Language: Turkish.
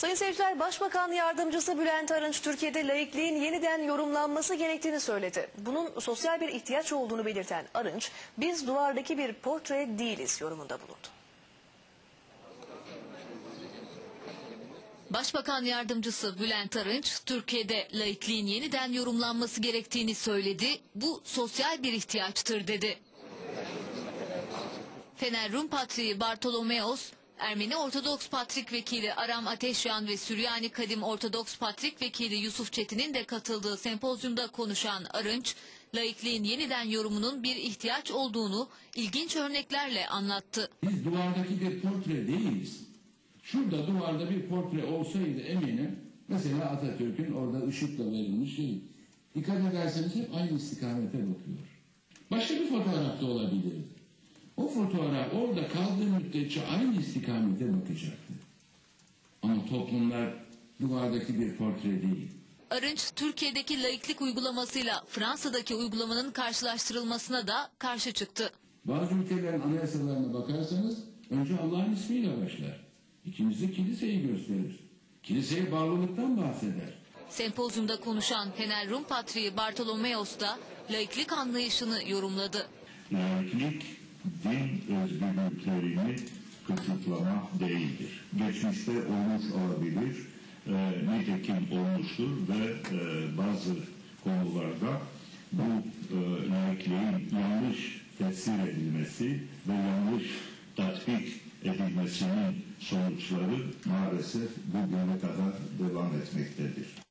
Sayın seyirciler, Başbakan Yardımcısı Bülent Arınç Türkiye'de laikliğin yeniden yorumlanması gerektiğini söyledi. Bunun sosyal bir ihtiyaç olduğunu belirten Arınç, biz duvardaki bir portre değiliz yorumunda bulundu. Başbakan Yardımcısı Bülent Arınç, Türkiye'de laikliğin yeniden yorumlanması gerektiğini söyledi. Bu sosyal bir ihtiyaçtır dedi. Fener Rum Patriği Bartolomeos, Ermeni Ortodoks Patrik Vekili Aram Ateşyan ve Süryani Kadim Ortodoks Patrik Vekili Yusuf Çetin'in de katıldığı sempozyumda konuşan Arınç, laikliğin yeniden yorumunun bir ihtiyaç olduğunu ilginç örneklerle anlattı. Biz duvardaki bir portre değiliz. Şurada duvarda bir portre olsaydı eminim mesela Atatürk'ün orada ışıkla verilmiş şey. Dikkat ederseniz hep aynı istikamete bakıyor. Başka bir fotoğraf da olabilirdi. Fotoğraf orada kaldığı müddetçe aynı istikamete bakacaktı. Ama toplumlar duvardaki bir portre değil. Arınç, Türkiye'deki laiklik uygulamasıyla Fransa'daki uygulamanın karşılaştırılmasına da karşı çıktı. Bazı ülkelerin anayasalarına bakarsanız önce Allah'ın ismiyle başlar. İkincisi kiliseyi gösterir. Kiliseye bağlılıktan bahseder. Sempozyumda konuşan Fener Rum Patriği Bartolomeos da laiklik anlayışını yorumladı. Laiklik din özgürlüklerini kısıtlamak değildir. Geçmişte olmuş olabilir, e, nitekim olmuştur ve e, bazı konularda bu e, laikliğin yanlış tefsir edilmesi ve yanlış tatbik edilmesinin sonuçları maalesef bugüne kadar devam etmektedir.